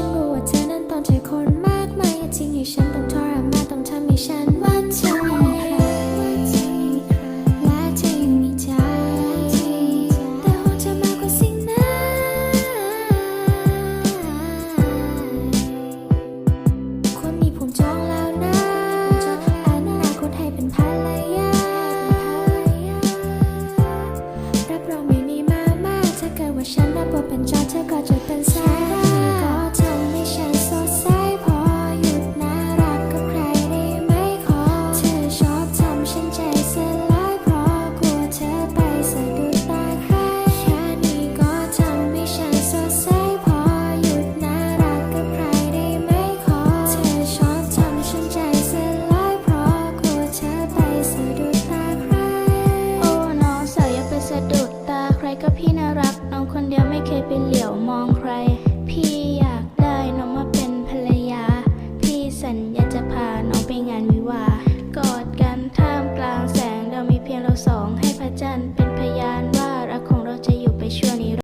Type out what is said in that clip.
ฉันรู้ว่าเธอนั้นตองเจอคนมากมายอย่าทิ้งให้ฉันต้องทรมานต้องทำให้ฉันมั่นใจและเธอยังมีใจ แต่ห่วงเธอมากกว่าสิ่งนั้นคนนี้ผมจองแล้วนะอนาคตให้เป็นภรรยารับรองไม่มีมาม่าถ้าเกิดว่าฉันรับบทเป็นจอร์จเธอก็จะเป็นแซน คนเดียวไม่เคยไปเหลียวมองใคร พี่อยากได้น้องมาเป็นภรรยา พี่สัญญาจะพาน้องไปงานวิวา กอดกันท่ามกลางแสงเรามีเพียงเราสองให้พระจันทร์เป็นพยาน